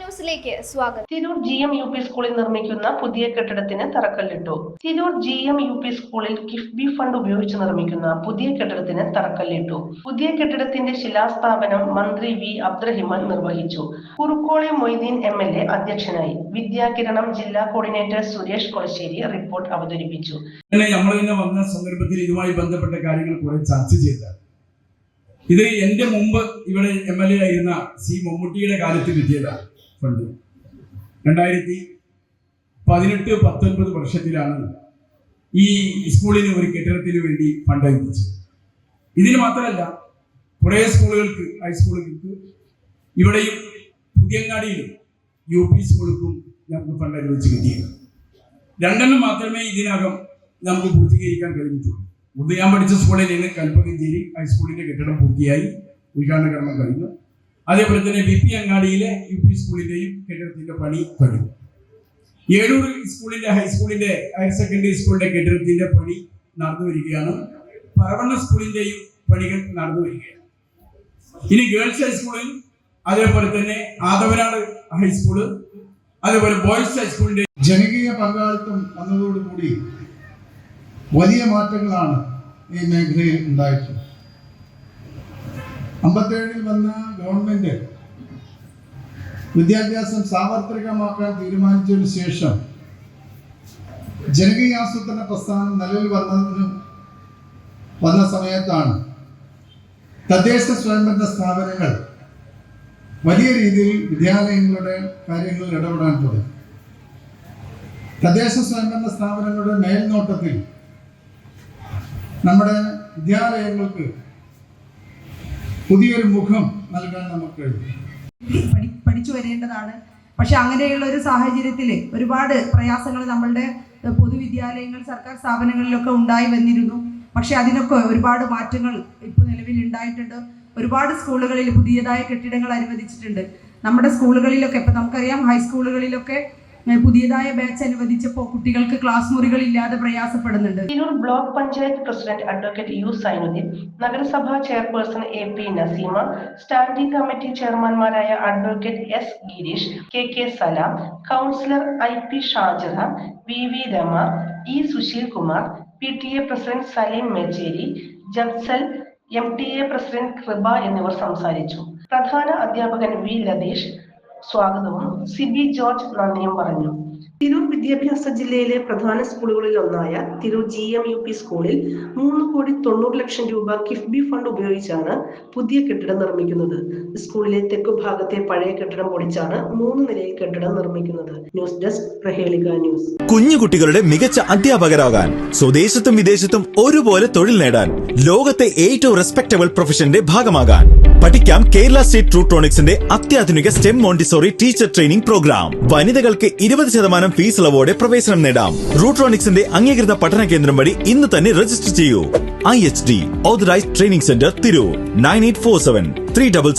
ന്യൂസിലേക്ക് സ്വാഗതം. Tirur G M U P സ്കൂളിൽ നിർമ്മിക്കുന്ന പുതിയ കെട്ടിടത്തിന് തറക്കല്ലിട്ടു. Tirur G M U P സ്കൂളിൽ കിഫ്ബി ഫണ്ട് ഉപയോഗിച്ച് നിർമ്മിക്കുന്ന പുതിയ കെട്ടിടത്തിന് തറക്കല്ലിട്ടു. പുതിയ കെട്ടിടത്തിന്റെ ശിലാസ്ഥാപനം മന്ത്രി വി അബ്ദുറഹിമാൻ നിർവഹിച്ചു. Kurukkoli Moideen M L A അധ്യക്ഷനായി. വിദ്യാകിരണം ജില്ലാ കോർഡിനേറ്റർ സുരേഷ് കൊളശ്ശേരി റിപ്പോർട്ട് അവതരിപ്പിച്ചു. നമ്മൾ വന്ന സന്ദർഭത്തിൽ ഇതുമായി ബന്ധപ്പെട്ട കാര്യങ്ങൾ കുറെ ചർച്ച ചെയ്തതാണ് ഇത് എന്റെ മുമ്പ് ഇവിടെ എം എൽ എ ആയിരുന്ന സി മമ്മൂട്ടിയുടെ കാലത്ത് കിട്ടിയതാണ്. ഫണ്ട് രണ്ടായിരത്തി പതിനെട്ട് പത്തൊൻപത് വർഷത്തിലാണ് ഈ സ്കൂളിന് ഒരു കെട്ടിടത്തിന് വേണ്ടി ഫണ്ട് അനുവദിച്ചത് ഇതിന് മാത്രമല്ല കുറേ സ്കൂളുകൾക്ക് ഹൈസ്കൂളുകൾക്ക് ഇവിടെയും പുതിയങ്ങാടിയിലും യു പി സ്കൂളുകൾക്കും ഞങ്ങൾക്ക് ഫണ്ട് അനുവദിച്ച് കിട്ടിയത്. രണ്ടെണ്ണം മാത്രമേ ഇതിനകം നമുക്ക് പൂർത്തീകരിക്കാൻ കഴിഞ്ഞിട്ടുള്ളൂ. ഒന്ന് ഞാൻ പഠിച്ച സ്കൂളിൽ നിന്ന് കൽപ്പകഞ്ചേരി ഹൈസ്കൂളിന്റെ കെട്ടിടം പൂർത്തിയായി. ഉദ്ഘാടന കർമ്മം കഴിഞ്ഞു. അതേപോലെ തന്നെ ബി പി അങ്ങാടിയിലെ യു പി സ്കൂളിന്റെയും കെട്ടിടത്തിന്റെ പണി കഴിഞ്ഞു ഏഴൂർ സ്കൂളിന്റെ ഹൈസ്കൂളിന്റെ ഹയർ സെക്കൻഡറി സ്കൂളിന്റെ കെട്ടിടത്തിന്റെ പണി നടന്നു വരികയാണ്. പറവണ്ണ സ്കൂളിന്റെയും പണികൾ നടന്നു വരികയാണ്. ഇനി ഗേൾസ് ഹൈസ്കൂളിൽ അതേപോലെ തന്നെ ആദവനാട് ഹൈസ്കൂൾ അതേപോലെ ബോയ്സ് ഹൈസ്കൂളിന്റെ ജനകീയ പങ്കാളിത്തം വന്നതോടുകൂടി വലിയ മാറ്റങ്ങളാണ് ഈ മേഖലയിൽ ഉണ്ടായിട്ടുള്ളത്. അമ്പത്തേഴിൽ വന്ന ഗവൺമെന്റ് വിദ്യാഭ്യാസം സാർവത്രികമാക്കാൻ തീരുമാനിച്ചതിനു ശേഷം ജനകീയ ആസൂത്രണ പ്രസ്ഥാനം നിലവിൽ വന്നതിന് വന്ന സമയത്താണ് തദ്ദേശ സ്വയംഭരണ സ്ഥാപനങ്ങൾ വലിയ രീതിയിൽ വിദ്യാലയങ്ങളുടെ കാര്യങ്ങളിൽ ഇടപെടാൻ തുടങ്ങി. തദ്ദേശ സ്വയംഭരണ സ്ഥാപനങ്ങളുടെ മേൽനോട്ടത്തിൽ നമ്മുടെ വിദ്യാലയങ്ങൾക്ക് പുതിയൊരു മുഖം നൽകാൻ നമുക്ക് കഴിയും. പഠിച്ചു വരേണ്ടതാണ്. പക്ഷെ അങ്ങനെയുള്ള ഒരു സാഹചര്യത്തിൽ ഒരുപാട് പ്രയാസങ്ങൾ നമ്മളുടെ പൊതുവിദ്യാലയങ്ങൾ സർക്കാർ സ്ഥാപനങ്ങളിലൊക്കെ ഉണ്ടായി വന്നിരുന്നു. പക്ഷെ അതിനൊക്കെ ഒരുപാട് മാറ്റങ്ങൾ ഇപ്പോൾ നിലവിൽ ഉണ്ടായിട്ടുണ്ട്. ഒരുപാട് സ്കൂളുകളിൽ പുതിയതായ കെട്ടിടങ്ങൾ അനുവദിച്ചിട്ടുണ്ട്. നമ്മുടെ സ്കൂളുകളിലൊക്കെ ഇപ്പം നമുക്കറിയാം ഹൈസ്കൂളുകളിലൊക്കെ പുതിയതായ ബാച്ച് അനുവദിച്ചപ്പോൾ കുട്ടികൾക്ക് ക്ലാസ് മുറികൾ ഇല്ലാതെ പ്രയാസപ്പെടുന്നുണ്ട്. Tirur block panchayat president advocate U Zainudheen നഗരസഭാ chairperson A P Naseema standing committee ചെയർമാൻമാരായ advocate S Girish K K Salam councillor I P Shajara V V Rama E Susheel Kumar P T A president Saleem Mecheri Jabsal M T A president Krupa എന്നിവർ സംസാരിച്ചു. പ്രധാന അധ്യാപകൻ V Latheesh സ്വാഗതവും Sibi George നന്ദിയും പറഞ്ഞു. തിരൂർ വിദ്യാഭ്യാസ ജില്ലയിലെ പ്രധാന സ്കൂളുകളിൽ ഒന്നായ Tirur G M U P സ്കൂളിൽ മൂന്ന് കോടി തൊണ്ണൂറ് ലക്ഷം രൂപ കിഫ്ബി ഫണ്ട് ഉപയോഗിച്ചാണ് പുതിയ കെട്ടിടം നിർമ്മിക്കുന്നത്. സ്കൂളിലെ തെക്കു ഭാഗത്തെ പഴയ കെട്ടിടം പൊളിച്ചാണ് മൂന്ന് നിലയിൽ കെട്ടിടം നിർമ്മിക്കുന്നത്. News desk Prahelika news. കുഞ്ഞുകുട്ടികളുടെ മികച്ച അധ്യാപകരാകാൻ സ്വദേശത്തും വിദേശത്തും ഒരുപോലെ തൊഴിൽ നേടാൻ ലോകത്തെ ഏറ്റവും റെസ്പെക്ടബിൾ പ്രൊഫഷന്റെ ഭാഗമാകാൻ. പഠിക്കാം കേരള സ്റ്റേറ്റ് ട്രൂട്രോണിക്സിന്റെ അത്യാധുനിക STEM montessori teacher training programme വനിതകൾക്ക് ഇരുപത് ശതമാനം ഫീസ് ഇളവോടെ പ്രവേശനം നേടാം. റൂട്രോണിക്സിന്റെ അംഗീകൃത പഠന കേന്ദ്രം വഴി ഇന്ന് തന്നെ രജിസ്റ്റർ ചെയ്യൂ. I H D authorised training centre Tirur nine eight four seven three double